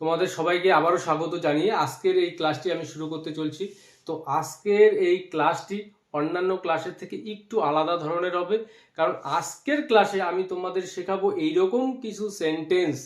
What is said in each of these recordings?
তোমাদের সবাইকে আবারও স্বাগত জানিয়ে আজকের এই ক্লাসটি আমি শুরু করতে চলছি। তো আজকের এই ক্লাসটি অন্যান্য ক্লাসের থেকে একটু আলাদা ধরনের হবে, কারণ আজকের ক্লাসে আমি তোমাদের শেখাবো এইরকম কিছু সেন্টেন্স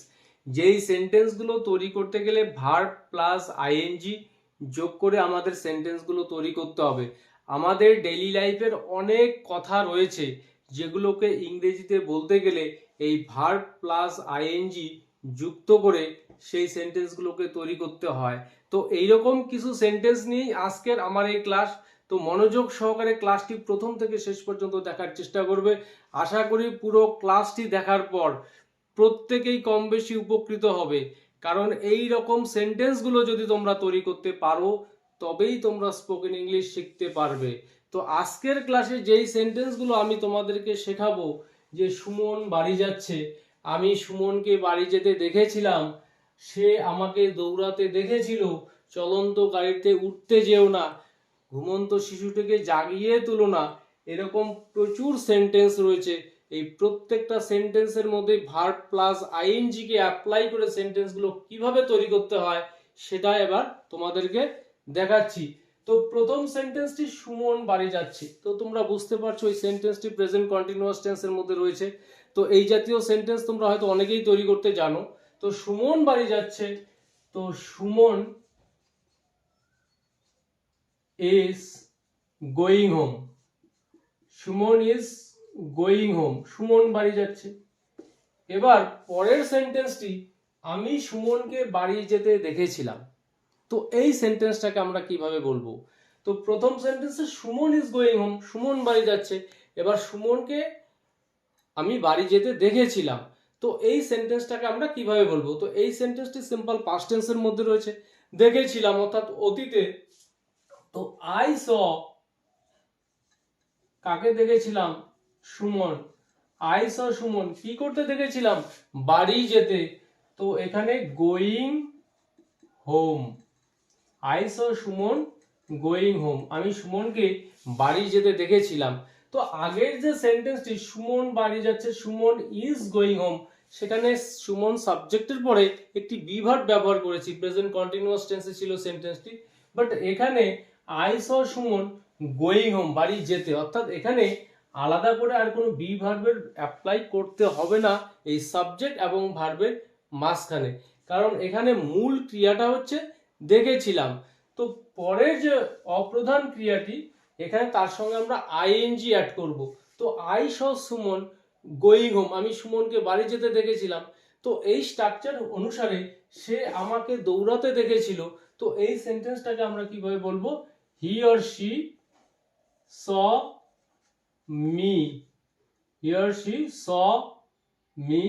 যেই সেন্টেন্সগুলো তৈরি করতে গেলে ভার প্লাস আইএনজি যোগ করে আমাদের সেন্টেন্সগুলো তৈরি করতে হবে। আমাদের ডেইলি লাইফের অনেক কথা রয়েছে যেগুলোকে ইংরেজিতে বলতে গেলে এই ভার প্লাস আইএনজি যুক্ত করে সেই সেন্টেন্সগুলোকে তৈরি করতে হয়। তো এইরকম কিছু সেন্টেন্স নিয়েই আজকের আমার এই ক্লাস তো মনোযোগ সহকারে ক্লাসটি প্রথম থেকে শেষ পর্যন্ত দেখার চেষ্টা করবে। আশা করি পুরো ক্লাসটি দেখার পর প্রত্যেকেই কম বেশি উপকৃত হবে। কারণ এই রকম সেন্টেন্সগুলো যদি তোমরা তৈরি করতে পারো, তবেই তোমরা স্পোকেন ইংলিশ শিখতে পারবে। তো আজকের ক্লাসে যেই সেন্টেন্সগুলো আমি তোমাদেরকে শেখাবো, যে সুমন বাড়ি যাচ্ছে, আমি সুমনকে বাড়ি যেতে দেখেছিলাম সে আমাকে দৌড়াতে দেখেছিল, চলন্ত গাড়িতে উঠতে যেও না, ঘুমন্ত শিশুটিকে জাগিয়ে তুলো না। এরকম প্রচুর সেন্টেন্স রয়েছে। এই প্রত্যেকটা সেন্টেন্সের মধ্যে ভার্ব প্লাস আইএনজি কে অ্যাপ্লাই করে সেন্টেন্সগুলো কীভাবে তৈরি করতে হয়, সেটা এবার তোমাদেরকে দেখাচ্ছি। তো প্রথম সেন্টেন্সটি সুমন বাড়ি যাচ্ছে। তো তোমরা বুঝতে পারছ এই সেন্টেন্সটি প্রেজেন্ট কন্টিনিউয়াস টেন্সের মধ্যে রয়েছে। তো এই জাতীয় সেন্টেন্স তোমরা হয়তো অনেকেই তৈরি করতে জানো। তো সুমন বাড়ি যাচ্ছে। তো Suman is going home Suman is going home Suman বাড়ি যাচ্ছে। এবার পরের সেন্টেন্সটি আমি সুমনকে বাড়ি যেতে দেখেছিলাম। তো এই সেন্টেন্সটাকে আমরা কীভাবে বলব? তো প্রথম সেন্টেন্সে Suman is going home Suman বাড়ি যাচ্ছে। এবার সুমনকে আমি বাড়ি যেতে দেখেছিলাম। তো এই সেন্টেন্সটাকে আমরা কীভাবে বলব? তো এই সেন্টেন্সটি সিম্পল পাস্ট টেন্সের মধ্যে রয়েছে। দেখেছিলাম, অর্থাৎ অতীতে। তো আই স কাকে দেখেছিলাম? সুমন। I saw Suman. কি করতে দেখেছিলাম? বাড়ি যেতে। তো এখানে going home I saw Suman going home আমি সুমনকে বাড়ি যেতে দেখেছিলাম। তো আগের যে সেন্টেন্সটি সুমন বাড়ি যাচ্ছে, সুমন ইজ গোয়িং হোম সেখানে সুমন সাবজেক্টের পরে একটি বিভার্ব ব্যবহার করেছি প্রেজেন্ট কন্টিনিউয়াস টেন্সে ছিল সেন্টেন্সটি বাট এখানে I saw Suman going home বাড়ি যেতে, অর্থাৎ এখানে আলাদা করে আর কোনো বি ভার্বের অ্যাপ্লাই করতে হবে না এই সাবজেক্ট এবং ভার্বের মাঝখানে। কারণ এখানে মূল ক্রিয়াটা হচ্ছে দেখেছিলাম। তো পরের যে অপ্রধান ক্রিয়াটি এখানে তার সঙ্গে আমরা আইএনজি অ্যাড করব। তো I saw Suman going home আমি সুমনকে বাড়ি যেতে দেখেছিলাম। তো এই স্ট্রাকচার অনুসারে সে আমাকে দৌড়াতে দেখেছিল। তো এই সেন্টেন্সটাকে আমরা কীভাবে বলব? He or she saw me he or she saw me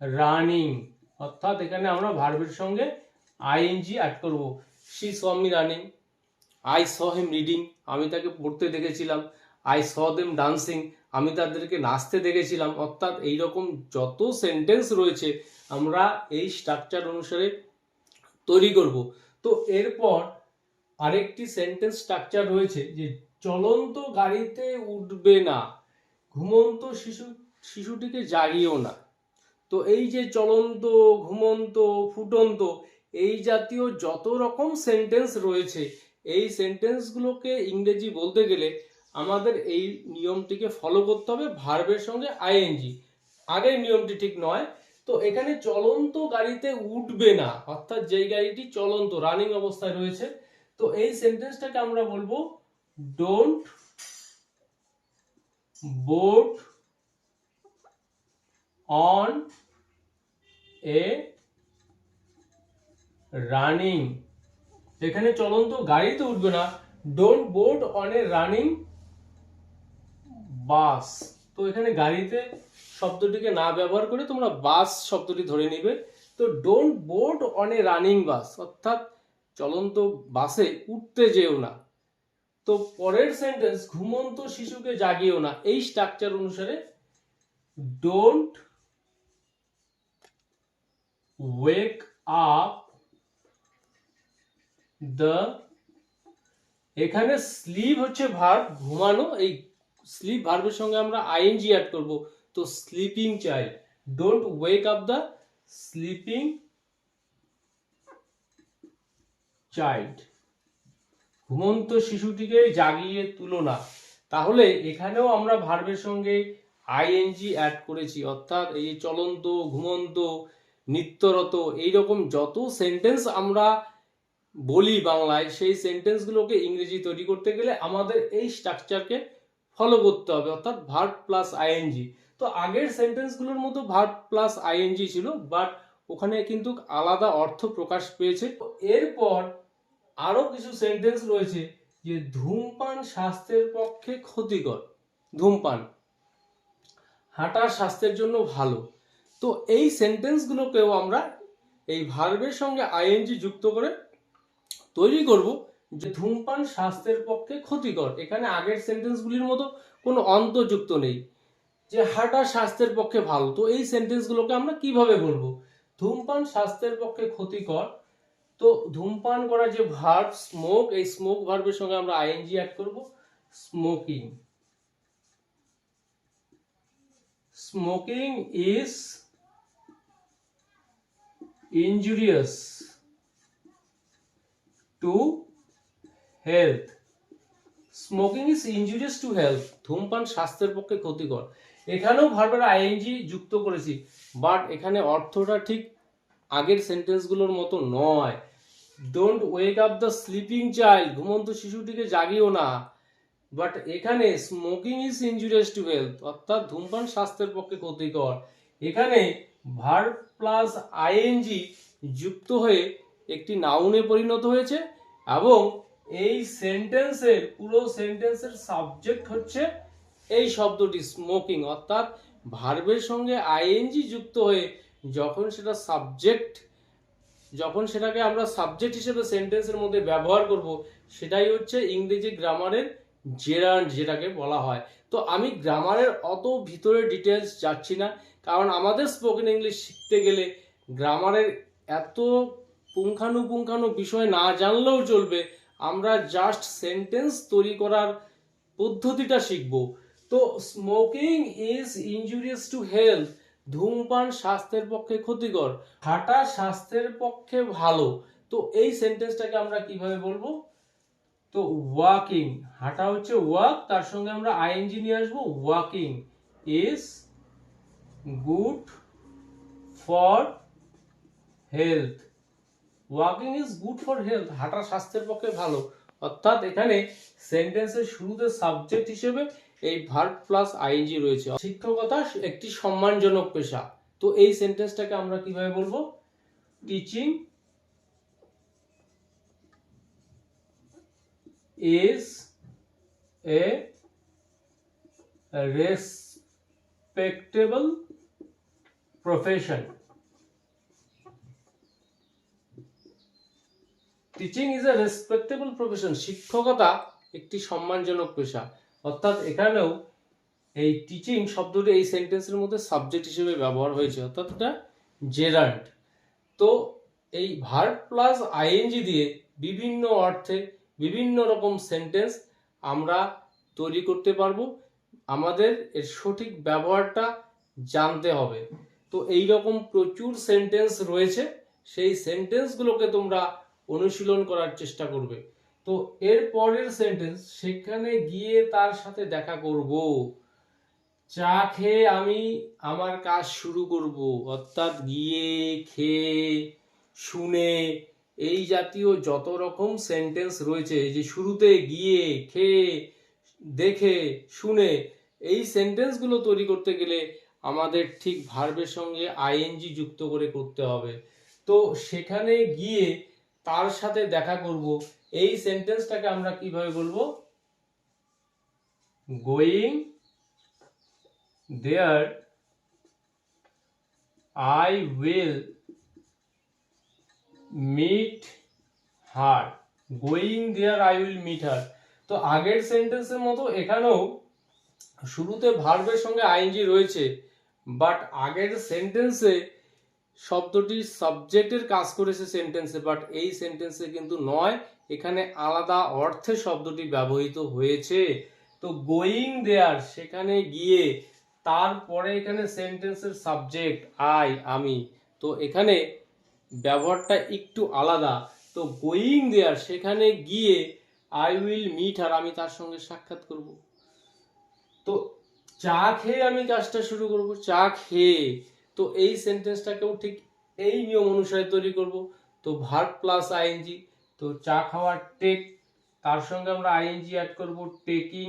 running অর্থাৎ এখানে আমরা ভার্বের সঙ্গে আইএনজি অ্যাড করব। She saw me running I saw him reading আমি তাকে পড়তে দেখেছিলাম। আই স দেম ডান্সিং আমি তাদেরকে নাচতে দেখেছিলাম। অর্থাৎ এইরকম যত সেন্টেন্স রয়েছে, আমরা এই স্ট্রাকচার অনুসারে তৈরি করব। তো এরপর আরেকটি সেন্টেন্স স্ট্রাকচার রয়েছে যে, চলন্ত গাড়িতে উঠবে না, ঘুমন্ত শিশু, শিশুটিকে জাগিও না। তো এই যে চলন্ত, ঘুমন্ত, ফুটন্ত, এই জাতীয় যত রকম সেন্টেন্স রয়েছে এই সেন্টেন্সগুলোকে ইংরেজি বলতে গেলে আমাদের এই নিয়মটিকে ফলো করতে হবে ভার্বের সঙ্গে আইএনজি আগের নিয়মটি ঠিক নয়। তো এখানে চলন্ত গাড়িতে উঠবে না। অর্থাৎ যেই গাড়িটি চলন্ত রানিং অবস্থায় রয়েছে। তো এই সেন্টেন্সটাকে আমরা বলব don't board on a running এখানে চলন্ত গাড়িতে উঠবে না। Don't board on a running bus তো এখানে গাড়িতে শব্দটিকে না ব্যবহার করে তোমরা বাস শব্দটি ধরে নিবে। তো don't board on a running bus অর্থাৎ চলন্ত বাসে উঠতে যেও না। তো পরের সেন্টেন্স ঘুমন্ত শিশুকে জাগিও না। এই স্ট্রাকচার অনুসারে ডোন্ট ওয়েক আপ এখানে স্লিপ হচ্ছে ভার্ব ঘুমানো, এই স্লিপ ভার্বের সঙ্গে আমরা আইএনজি অ্যাড করব। তো sleeping child don't wake up the sleeping child ঘুমন্ত শিশুটিকে জাগিয়ে তুলো না। তাহলে এখানেও আমরা ভার্বের সঙ্গে আইএনজি অ্যাড করেছি। অর্থাৎ এই চলন্ত, ঘুমন্ত, নিত্যরত, এইরকম যত সেন্টেন্স আমরা বলি বাংলায়, সেই সেন্টেন্সগুলোকে ইংরেজি তৈরি করতে গেলে আমাদের এই স্ট্রাকচারকে ফলো করতে হবে, অর্থাৎ ভার্ব প্লাস আইএনজি তো আগের সেন্টেন্সগুলোর মতো ভার্ব প্লাস আইএনজি ছিল বাট ওখানে কিন্তু আলাদা অর্থ প্রকাশ পেয়েছে। তো এরপর আরও কিছু সেন্টেন্স রয়েছে যে ধূমপান স্বাস্থ্যের পক্ষে ক্ষতিকর। ধূমপান। হাঁটা স্বাস্থ্যের জন্য ভালো। তো এই সেন্টেন্সগুলোকেও আমরা এই ভার্বের সঙ্গে আইএনজি যুক্ত করে তৈরি করব যে ধূমপান স্বাস্থ্যের পক্ষে ক্ষতিকর। এখানে আগের সেন্টেন্সগুলির মতো কোনো অন্তযুক্ত নেই। যে হাঁটা স্বাস্থ্যের পক্ষে ভালো। তো এই সেন্টেন্সগুলোকে আমরা কীভাবে বলব? ধূমপান স্বাস্থ্যের পক্ষে ক্ষতিকর। তো ধূমপান করা যে ভার্ব স্মোক এই স্মোক ভার্বের সঙ্গে আমরা আইএনজি অ্যাড করব। Smoking smoking is injurious. To health. Smoking is injurious to health ধূমপান স্বাস্থ্যের পক্ষে ক্ষতিকর। এখানেও ভার্বের আইএনজি যুক্ত করেছি বাট এখানে অর্থটা ঠিক আগের সেন্টেন্সগুলোর মতো নয়। Don't wake up the sleeping child ঘুমন্ত শিশুটিকে জাগিও না। বাট এখানে smoking is injurious to health অর্থাৎ ধূমপান স্বাস্থ্যের পক্ষে ক্ষতিকর। এখানে ভার্ব প্লাস আইএনজি যুক্ত হয়ে একটি নাউনে পরিণত হয়েছে এবং এই সেন্টেন্সের পুরো সেন্টেন্সের সাবজেক্ট হচ্ছে এই শব্দটি স্মোকিং অর্থাৎ ভার্বের সঙ্গে আইএনজি যুক্ত হয়ে যখন সেটা সাবজেক্ট যখন সেটাকে আমরা সাবজেক্ট হিসেবে সেন্টেন্সের মধ্যে ব্যবহার করব, সেটাই হচ্ছে ইংরেজি গ্রামারের জেরান্ড যেটাকে বলা হয়। তো আমি গ্রামারের অত ভিতরে ডিটেলস যাচ্ছি না, কারণ আমাদের স্পোকেন ইংলিশ শিখতে গেলে গ্রামারের এত পুঙ্খানুপুঙ্খানু বিষয় না জানলেও চলবে। আমরা জাস্ট সেন্টেন্স তৈরি করার পদ্ধতিটা শিখব। তো smoking is injurious to health ধূমপান স্বাস্থ্যের পক্ষে ক্ষতিকর। হাঁটা স্বাস্থ্যের পক্ষে ভালো। তো এই সেন্টেন্সটাকে আমরা কীভাবে বলব? তো ওয়াকিং হাঁটা হচ্ছে ওয়াক তার সঙ্গে আমরা আইএনজি নিয়ে আসব। Walking is good for health walking is good for health হাঁটা স্বাস্থ্যের পক্ষে ভালো। অর্থাৎ এখানে সেন্টেন্সের শুরুতে সাবজেক্ট হিসেবে এই ভার্ব প্লাস আইএনজি রয়েছে। শিক্ষকতা একটি সম্মানজনক পেশা। তো এই সেন্টেন্সটাকে আমরা কীভাবে বলব? Teaching is a respectable profession. Teaching is a respectable profession শিক্ষকতা একটি সম্মানজনক পেশা। অর্থাৎ এখানেও এই টিচিং শব্দটি এই সেন্টেন্সের মধ্যে সাবজেক্ট হিসেবে ব্যবহার হয়েছে। অর্থাৎ এটা জেরান্ট তো এই ভার্ব প্লাস আইএনজি দিয়ে বিভিন্ন অর্থে বিভিন্ন রকম সেন্টেন্স আমরা তৈরি করতে পারব। আমাদের এর সঠিক ব্যবহারটা জানতে হবে। তো এই রকম প্রচুর সেন্টেন্স রয়েছে। সেই সেন্টেন্সগুলোকে তোমরা অনুশীলন করার চেষ্টা করবে। তো এর পরের সেন্টেন্স সেখানে গিয়ে তার সাথে দেখা করব। চা খেয়ে আমি আমার কাজ শুরু করব। অর্থাৎ গিয়ে, খেয়ে, শুনে এই জাতীয় যত রকম সেন্টেন্স রয়েছে যে শুরুতে গিয়ে, খেয়ে, দেখে, শুনে, এই সেন্টেন্সগুলো তৈরি করতে গেলে আমাদের ঠিক ভার্বের সঙ্গে আইএনজি যুক্ত করে করতে হবে। তো সেখানে গিয়ে তার সাথে দেখা করব। এই সেন্টেন্সটাকে আমরা কীভাবে বলব? Going there I will meet her going there I will meet her তো আগের সেন্টেন্সের মতো এখানেও শুরুতে ভার্বের সঙ্গে আইএনজি রয়েছে বাট আগের সেন্টেন্সে শব্দটি সাবজেক্টের কাজ করেছে সেন্টেন্সে বাট এই সেন্টেন্সে কিন্তু নয়, এখানে আলাদা অর্থে শব্দটি ব্যবহৃত হয়েছে। তো গোয়িং দেয়ার সেখানে গিয়ে, তারপরে এখানে সেন্টেন্সের সাবজেক্ট আই আমি। তো এখানে ব্যবহারটা একটু আলাদা। তো গোয়িং দেয়ার সেখানে গিয়ে আই উইল মিট আর আমি তার সঙ্গে সাক্ষাৎ করব। তো চা খেয়ে আমি কাজটা শুরু করব। চা খেয়ে তো এই সেন্টেন্সটাকেও ঠিক এই নিয়ম অনুসারে তৈরি করব। তো ভার্ব প্লাস আইএনজি তো চা খাওয়ার টেক তার সঙ্গে আমরা আইএনজি অ্যাড করব taking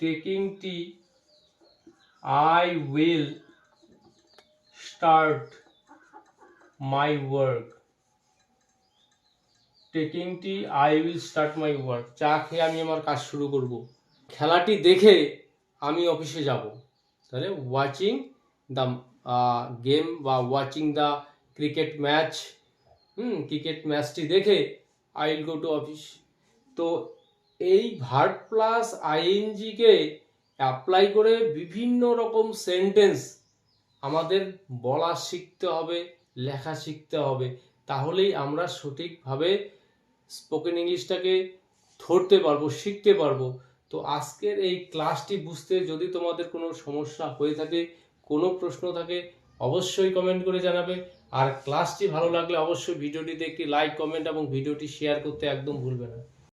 taking tea I will start my work taking tea I will start my work চা খেয়ে আমি আমার কাজ শুরু করব। খেলাটি দেখে আমি অফিসে যাব। তাহলে ওয়াচিং দ্য গেম বা watching the cricket match hmm cricket ম্যাচটি দেখে I will go to office তো এই ভার্ব প্লাস আইএনজিকে অ্যাপ্লাই করে বিভিন্ন রকম সেন্টেন্স আমাদের বলা শিখতে হবে, লেখা শিখতে হবে। তাহলেই আমরা সঠিকভাবে স্পোকেন ইংলিশটাকে ধরতে পারব, শিখতে পারব। তো আজকের এই ক্লাসটি বুঝতে যদি তোমাদের কোনো সমস্যা হয়ে থাকে কোনো প্রশ্ন থাকে, অবশ্যই কমেন্ট করে জানাবে। আর ক্লাসটি ভালো লাগলে অবশ্যই ভিডিওটিতে একটি লাইক কমেন্ট এবং ভিডিওটি শেয়ার করতে একদম ভুলবে না।